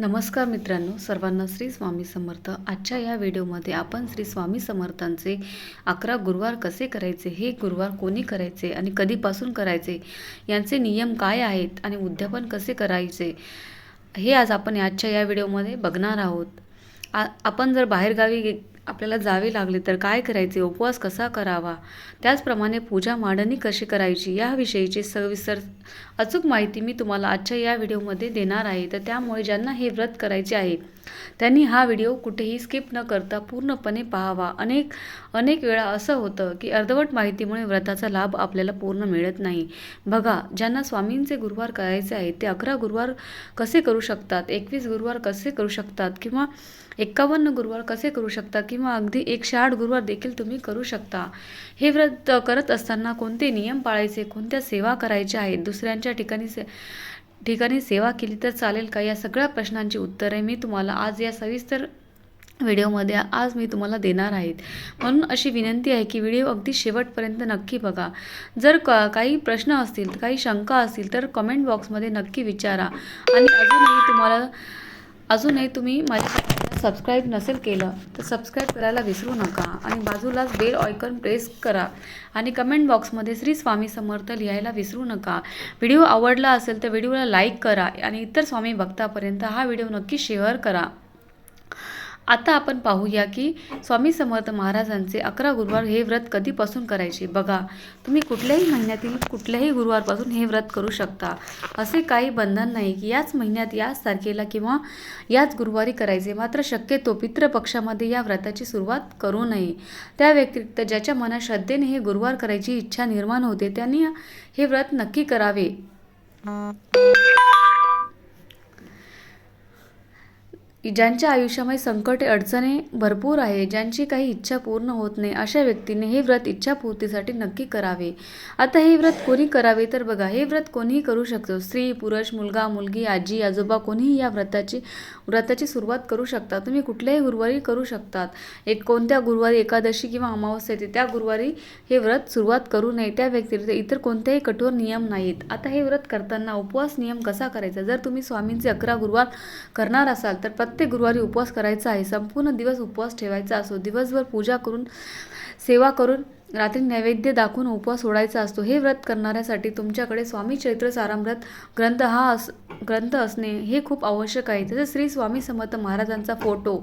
नमस्कार मित्रांनो सर्वांना श्री स्वामी समर्थ. आजच्या या व्हिडिओमध्ये आपण श्री स्वामी समर्थांचे अकरा गुरुवार कसे करायचे हे गुरुवार कोणी करायचे आणि कधीपासून करायचे यांचे नियम काय आहेत आणि उद्यापन कसे करायचे हे आज आपण आजच्या या व्हिडिओमध्ये बघणार आहोत. आ आपण जर बाहेरगावी गे- आपल्याला जावे लागले तर काय करायचे? उपवास कसा करावा? त्याचप्रमाणे पूजा मांडणी कशी करायची? याविषयीची सविस्तर अचूक माहिती मी तुम्हाला आजच्या या व्हिडिओमध्ये देणार आहे. तर त्यामुळे ज्यांना हे व्रत करायचे आहे त्यांनी हा व्हिडिओ कुठेही स्किप न करता पूर्णपणे पाहावा. अनेक अनेक वेळा असं होतं की अर्धवट माहितीमुळे व्रताचा लाभ आपल्याला पूर्ण मिळत नाही. बघा ज्यांना स्वामींचे गुरुवार करायचे आहेत ते अकरा गुरुवार कसे करू शकतात? एकवीस गुरुवार कसे करू शकतात? किंवा एक्कावन्न गुरुवार कसे करू शकता किंवा अगदी एकशे आठ गुरुवार देखील तुम्ही करू शकता. हे व्रत करत असताना कोणते नियम पाळायचे? कोणत्या सेवा करायच्या आहेत? दुसऱ्यांच्या ठिकाणी से ठिकाणी सेवा केली तर चालेल का? या सगळ्या प्रश्नांची उत्तरे मी तुम्हाला आज या सविस्तर व्हिडिओमध्ये आज मी तुम्हाला देणार आहेत. म्हणून अशी विनंती आहे की व्हिडिओ अगदी शेवटपर्यंत नक्की बघा. जर क काही प्रश्न असतील काही शंका असतील तर कमेंट बॉक्समध्ये नक्की विचारा. आणि अजूनही तुम्हाला अजूनही तुम्ही माझ्या सबस्क्राईब नसेल केलं तर सबस्क्राईब करायला विसरू नका आणि बाजूलाच बेल ऑयकन प्रेस करा आणि कमेंट बॉक्समध्ये श्री स्वामी समर्थ लिहायला विसरू नका. व्हिडिओ आवडला असेल तर व्हिडिओला लाईक करा आणि इतर स्वामी भक्तापर्यंत हा व्हिडिओ नक्की शेअर करा. आता आपण पाहूया की स्वामी समर्थ महाराजांचे अकरा गुरुवार हे व्रत कधीपासून करायचे? बघा तुम्ही कुठल्याही महिन्यातील कुठल्याही गुरुवारपासून हे व्रत करू शकता. असे काही बंधन नाही की याच महिन्यात याच तारखेला किंवा याच गुरुवारी करायचे. मात्र शक्यतो पितृपक्षामध्ये या व्रताची सुरुवात करू नये. त्या व्यतिरिक्त ज्याच्या मनात श्रद्धेने हे गुरुवार करायची इच्छा निर्माण होते त्यांनी हे व्रत नक्की करावे. ज्यांच्या आयुष्यामध्ये संकटे अडचणी भरपूर आहे ज्यांची काही इच्छा पूर्ण होत नाही अशा व्यक्तीने हे व्रत इच्छापूर्तीसाठी नक्की करावे. आता हे व्रत कोणी करावे? तर बघा हे व्रत कोणीही करू शकतो. स्त्री पुरुष मुलगा मुलगी आजी आजोबा कोणीही या व्रताची व्रताची सुरुवात करू शकता तुम्ही कुठल्याही गुरुवारी करू शकतात. एक कोणत्या गुरुवारी एकादशी किंवा अमावस्या येते त्या गुरुवारी हे व्रत सुरुवात करू नये. त्या व्यतिरिक्त इतर कोणत्याही कठोर नियम नाहीत. आता हे व्रत करताना उपवास नियम कसा करायचा? जर तुम्ही स्वामींचे अकरा गुरुवार करणार असाल तर प्रत्येक गुरुवारी उपवास करायचा आहे. संपूर्ण दिवस उपवास ठेवायचा असो दिवसभर पूजा करून सेवा करून रात्री नैवेद्य दाखवून उपवास सोडायचा असतो. हे व्रत करणाऱ्यासाठी तुमच्याकडे स्वामी चैत्र सारामृत ग्रंथ हा अस ग्रंथ असणे हे खूप आवश्यक आहे. तसेच श्री स्वामी समर्थ महाराजांचा फोटो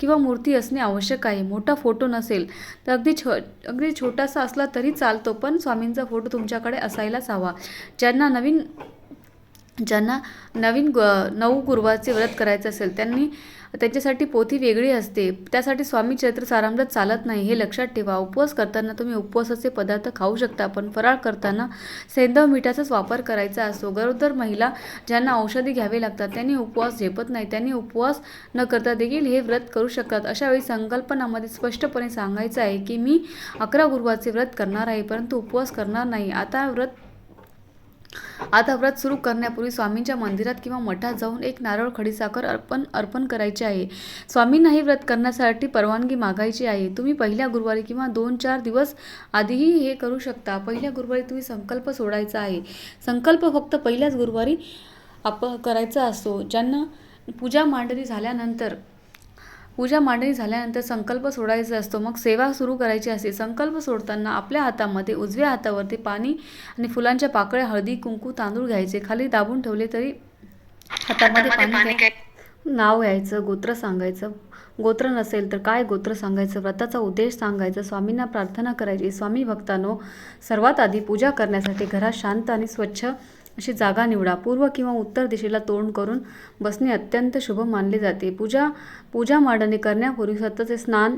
किंवा मूर्ती असणे आवश्यक आहे. मोठा फोटो नसेल तर अगदी छो अगदी छोटासा असला तरी चालतो पण स्वामींचा फोटो तुमच्याकडे असायलाच हवा. ज्यांना नवीन ज्यांना नवीन ग नऊ गुरुवारचे व्रत करायचं असेल त्यांनी त्यांच्यासाठी पोथी वेगळी असते. त्यासाठी स्वामी चैत्र सारामृत चालत नाही हे लक्षात ठेवा. उपवास करताना तुम्ही उपवासाचे पदार्थ खाऊ शकता पण फराळ करताना सेंदव मिठाचाच वापर करायचा असतो गरोदर महिला ज्यांना औषधी घ्यावे लागतात त्यांनी उपवास झेपत नाही. त्यांनी उपवास न करता देखील हे व्रत करू शकतात. अशा वेळी संकल्पनामध्ये स्पष्टपणे सांगायचं आहे की मी अकरा गुरुवारचे व्रत करणार आहे परंतु उपवास करणार नाही. आता व्रत आता व्रत सुरू करण्यापूर्वी स्वामींच्या मंदिरात किंवा मठात जाऊन एक नारळ खडीसाखर अर्पण अर्पण करायचे आहे. स्वामींनाही व्रत करण्यासाठी परवानगी मागायची आहे. तुम्ही पहिल्या गुरुवारी किंवा दोन चार दिवस आधीही हे करू शकता. पहिल्या गुरुवारी तुम्ही संकल्प सोडायचा आहे. संकल्प फक्त पहिल्याच गुरुवारी आप करायचा असतो. ज्यांना पूजा मांडणी झाल्यानंतर पूजा मांडणी झाल्यानंतर संकल्प सोडायचा असतो. मग सेवा सुरू करायची असते. संकल्प सोडताना आपल्या हातामध्ये उजव्या हातावरती पाणी आणि फुलांच्या पाकळ्या हळदी कुंकू तांदूळ घ्यायचे. खाली दाबून ठेवले तरी हातामध्ये पाणी नाव यायचं गोत्र सांगायचं. गोत्र नसेल तर काय गोत्र सांगायचं? व्रताचा उद्देश सांगायचा. स्वामींना प्रार्थना करायची. स्वामी भक्तांनो सर्वात आधी पूजा करण्यासाठी घरात शांत आणि स्वच्छ अशी जागा निवडा. पूर्व किंवा उत्तर दिशेला तोंड करून बसणे अत्यंत शुभ मानले जाते. पूजा पूजा मांडणी करण्यापूर्वी स्वतःचे स्नान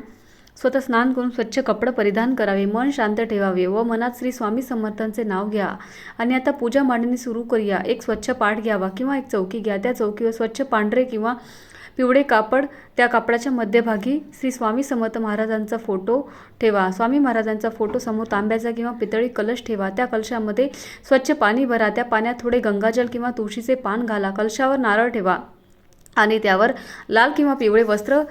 स्वतः स्नान करून स्वच्छ कपडे परिधान करावे. मन शांत ठेवावे व मनात श्री स्वामी समर्थांचे नाव घ्या. आणि आता पूजा मांडणी सुरू करूया. एक स्वच्छ पाठ घ्यावा किंवा एक चौकी घ्या. त्या चौकीवर स्वच्छ पांढरे किंवा पिवळे कापड त्या कापडाच्या मध्यभागी श्री स्वामी समर्थ महाराजांचा फोटो ठेवा. स्वामी महाराजांचा फोटो समोर तांब्याचा किंवा पितळी कलश ठेवा. त्या कलशामध्ये स्वच्छ पाणी भरा. त्या पाण्यात थोडे गंगाजल किंवा तुळशीचे पान घाला. कलशावर नारळ ठेवा आणि त्यावर लाल किंवा पिवळे वस्त्र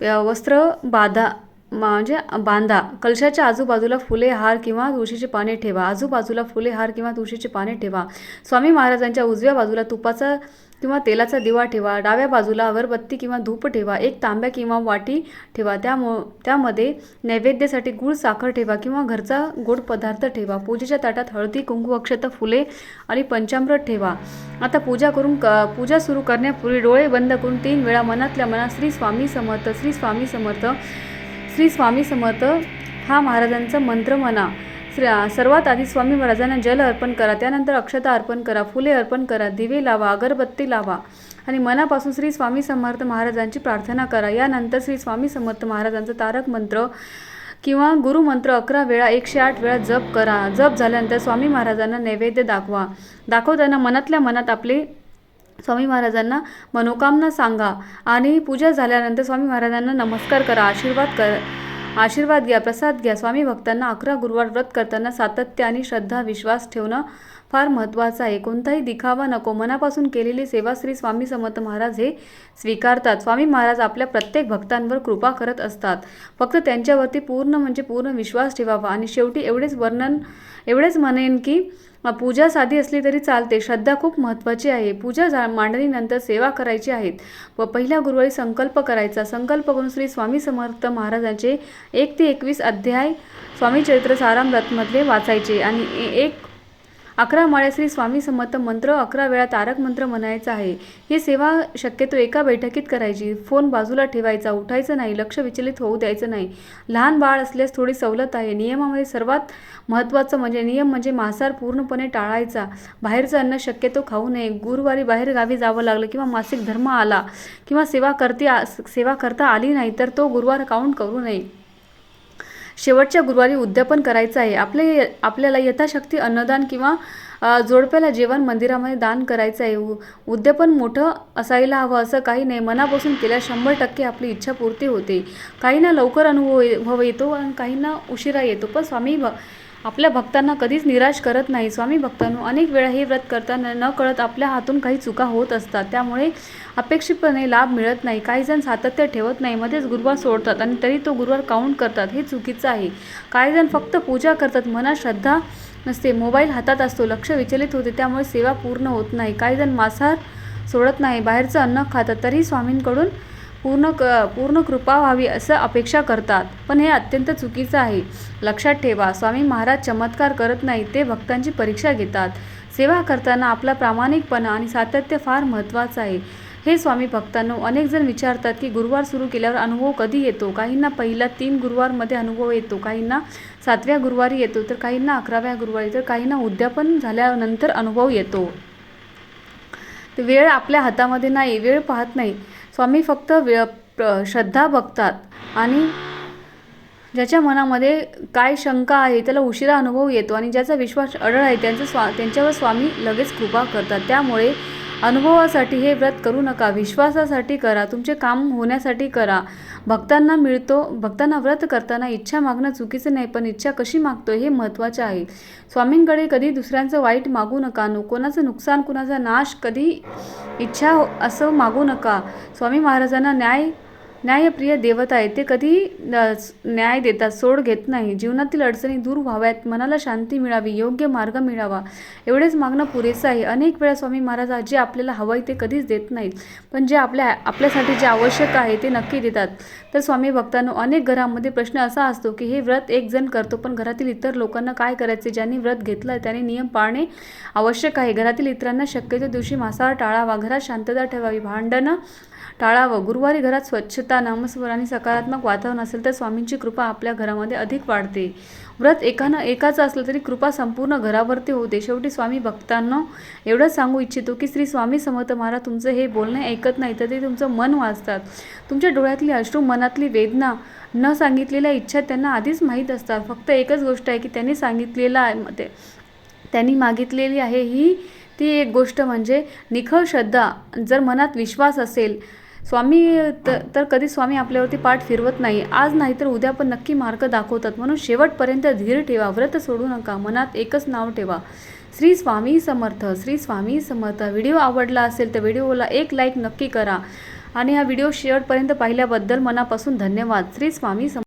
वस्त्र बाधा. म्हणजे बांधा. कलशाच्या आजूबाजूला फुले हार किंवा तुळशीची पाने ठेवा. आजूबाजूला फुले हार किंवा तुळशीची पाने ठेवा. स्वामी महाराजांच्या उजव्या बाजूला तुपाचा किंवा तेलाचा दिवा ठेवा. डाव्या बाजूला अगरबत्ती किंवा धूप ठेवा. एक तांब्या किंवा वाटी ठेवा. त्यामु त्यामध्ये नैवेद्यासाठी गूळ साखर ठेवा किंवा घरचा गोड पदार्थ ठेवा. पूजेच्या ताटात हळदी कुंकू अक्षता फुले आणि पंचामृत ठेवा. आता पूजा करून क पूजा सुरू करण्यापूर्वी डोळे बंद करून तीन वेळा मनातल्या मनात श्री स्वामी समर्थ श्री स्वामी समर्थ श्री स्वामी समर्थ हा महाराजांचा मंत्र म्हणा. श्री सर्वात आधी स्वामी महाराजांना जल अर्पण करा त्यानंतर अक्षता अर्पण करा फुले अर्पण करा दिवे लावा अगरबत्ती लावा आणि मनापासून श्री स्वामी समर्थ महाराजांची प्रार्थना करा. यानंतर श्री स्वामी समर्थ महाराजांचा तारक मंत्र किंवा गुरुमंत्र अकरा वेळा एकशे आठ वेळा जप करा. जप झाल्यानंतर स्वामी महाराजांना नैवेद्य दाखवा. दाखवताना मनातल्या मनात आपले स्वामी महाराजांना मनोकामना सांगा आणि पूजा झाल्यानंतर स्वामी महाराजांना नमस्कार करा आशीर्वाद कर आशीर्वाद घ्या प्रसाद घ्या. स्वामी भक्तांना अकरा गुरुवार व्रत करताना सातत्य आणि श्रद्धा विश्वास ठेवणं फार महत्त्वाचा आहे. कोणताही दिखावा नको. मनापासून केलेली सेवा श्री स्वामी समर्थ महाराज हे स्वीकारतात. स्वामी महाराज आपल्या प्रत्येक भक्तांवर कृपा करत असतात. फक्त त्यांच्यावरती पूर्ण म्हणजे पूर्ण विश्वास ठेवावा. आणि शेवटी एवढेच वर्णन एवढेच म्हणेन की पूजा साधी असली तरी चालते. श्रद्धा खूप महत्त्वाची आहे. पूजा जा मांडणीनंतर सेवा करायची आहेत. व पहिल्या गुरुवारी संकल्प करायचा. संकल्प करून श्री स्वामी समर्थ महाराजांचे एक ते एकवीस अध्याय स्वामी चरित्र सारामृतमधले वाचायचे. आणि ए- एक अकरा माळ्याश्री स्वामी समर्थ मंत्र अकरा वेळा तारक मंत्र म्हणायचा आहे. ही सेवा शक्यतो एका बैठकीत करायची. फोन बाजूला ठेवायचा उठायचं नाही लक्ष विचलित होऊ द्यायचं नाही. लहान बाळ असल्यास थोडी सवलत आहे. नियमामध्ये सर्वात महत्त्वाचं म्हणजे नियम म्हणजे मांसाहार पूर्णपणे टाळायचा. बाहेरचं अन्न शक्यतो खाऊ नये. गुरुवारी बाहेर गावी जावं लागलं किंवा मासिक धर्म आला किंवा सेवा करते सेवा करता आली नाही तर तो गुरुवार काउंट करू नये. शेवटच्या गुरुवारी उद्यापन करायचं आहे. आपले आपल्याला यथाशक्ती अन्नदान किंवा जोडप्याला जेवण मंदिरामध्ये दान करायचं आहे. उ उद्यापन मोठं असायला हवं असं काही नाही. मनापासून केल्यास शंभर टक्के आपली इच्छा पूर्ती होते. काहींना लवकर अनुभव ये- येतो आणि काहींना उशिरा येतो. पण स्वामी भ आपल्या भक्तांना कधीच निराश करत नाही. स्वामी भक्तांनो अनेक वेळा हे व्रत करताना न कळत आपल्या हातून काही चुका होत असतात. त्यामुळे अपेक्षितपणे लाभ मिळत नाही. काही जण सातत्य ठेवत नाही. मध्येच गुरुवार सोडतात आणि तरी तो गुरुवार काउंट करतात. हे चुकीचं आहे. काही जण फक्त पूजा करतात. मनात श्रद्धा नसते. मोबाईल हातात असतो. लक्ष विचलित होते. त्यामुळे सेवा पूर्ण होत नाही. काही जण मांसाहार सोडत नाही. बाहेरचं अन्न खातात. तरी स्वामींकडून पूर्ण क पूर्ण कृपा व्हावी असं अपेक्षा करतात. पण हे अत्यंत चुकीचं आहे. लक्षात ठेवा स्वामी महाराज चमत्कार करत नाही ते भक्तांची परीक्षा घेतात. सेवा करताना आपला प्रामाणिकपणा आणि सातत्य फार महत्त्वाचं आहे. हे स्वामी भक्तांनो अनेक जण विचारतात की गुरुवार सुरू केल्यावर अनुभव कधी येतो? काहींना पहिला तीन गुरुवारमध्ये अनुभव येतो काहींना सातव्या गुरुवारी येतो तर काहींना अकराव्या गुरुवारी तर काहींना उद्यापन झाल्यानंतर अनुभव येतो. वेळ आपल्या हातामध्ये नाही वेळ पाहत नाही. स्वामी फक्त व्य प्र- श्रद्धा बघतात आणि ज्याच्या मनामध्ये काय शंका आहे त्याला उशिरा अनुभव येतो आणि ज्याचा विश्वास अडळ आहे त्यांचं स्वा त्यांच्यावर स्वामी लगेच कृपा करतात. त्यामुळे अनुभवासाठी हे व्रत करू नका विश्वासासाठी करा तुमचे काम होण्यासाठी करा. भक्तांना मिळतो भक्तांना व्रत करताना इच्छा मागणं चुकीचं नाही पण इच्छा कशी मागतो हे महत्त्वाचे आहे. स्वामींकडे कधी दुसऱ्यांचं वाईट मागू नका नो कोणाचं नुकसान कुणाचा नाश कधी इच्छा असं मागू नका. स्वामी महाराजांना न्याय न्यायप्रिय देवता आहे. ते कधी न्याय देतात सोड घेत नाही. जीवनातील अडचणी दूर व्हाव्यात. मनाला शांती मिळावी योग्य मार्ग मिळावा. एवढेच मागणं पुरेसं आहे. अनेक वेळा स्वामी महाराज जे आपल्याला हवं आहे ते कधीच देत नाहीत. पण जे आपल्या आपल्यासाठी जे आवश्यक आहे ते नक्की देतात. तर स्वामी भक्तांनो अनेक घरामध्ये प्रश्न असा असतो की हे व्रत एक जण करतो पण घरातील इतर लोकांना काय करायचे? ज्यांनी व्रत घेतलं आहे त्यांनी नियम पाळणे आवश्यक आहे. घरातील इतरांना शक्यतो दिवशी मांसाहार टाळावा. घरात शांतता ठेवावी. भांडणं टाळावं. गुरुवारी घरात स्वच्छता नामस्वर आणि सकारात्मक वातावरण असेल तर स्वामींची कृपा आपल्या घरामध्ये अधिक वाढते. व्रत एकानं एकाचं असलं तरी कृपा संपूर्ण घरावरती होते. शेवटी स्वामी भक्तांना एवढंच सांगू इच्छितो की श्री स्वामी समर्थ महाराज तुमचं हे बोलणे ऐकत नाही तर ते तुमचं मन वाचतात. तुमच्या डोळ्यातली अश्रू मनातली वेदना न सांगितलेल्या इच्छा त्यांना आधीच माहीत असतात. फक्त एकच गोष्ट आहे की त्यांनी सांगितलेलं आहे ते त्यांनी मागितलेली आहे ही ती एक गोष्ट म्हणजे निखळ श्रद्धा. जर मनात विश्वास असेल स्वामी त तर कधी स्वामी आपल्यावरती पाठ फिरवत नाही आज नाही तर उद्या पण नक्की मार्ग दाखवतात. म्हणून शेवटपर्यंत धीर ठेवा व्रत सोडू नका मनात एकच नाव ठेवा. श्री स्वामी समर्थ श्री स्वामी समर्थ. व्हिडिओ आवडला असेल तर व्हिडिओला एक लाईक नक्की करा. आणि हा व्हिडिओ शेवटपर्यंत पाहिल्याबद्दल मनापासून धन्यवाद. श्री स्वामी समर्थ